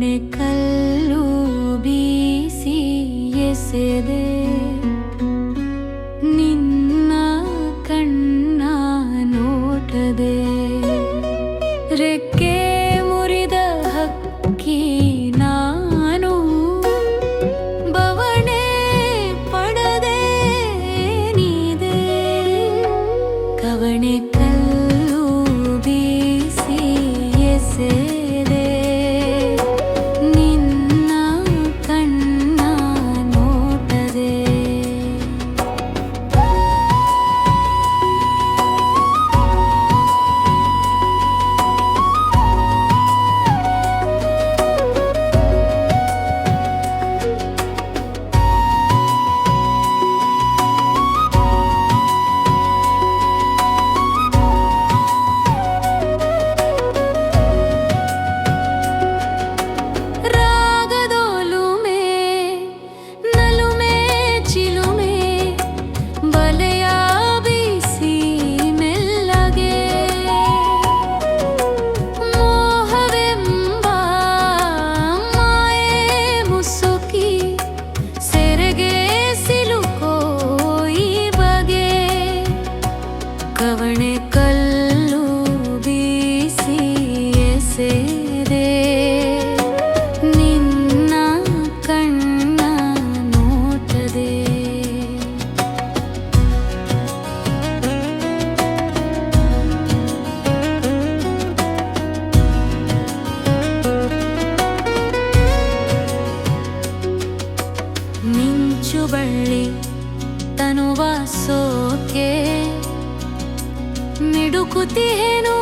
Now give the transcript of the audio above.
ಕರುಣೆ ಬೀಸಿ ಎಸೆದೆ. ನಿನ್ನ ಕಣ್ಣ ನೋಟದೆ. ರೆಕ್ಕೆ ತನು ಸೋಕೆ ಮಿಡುಕುತಿಯೇನು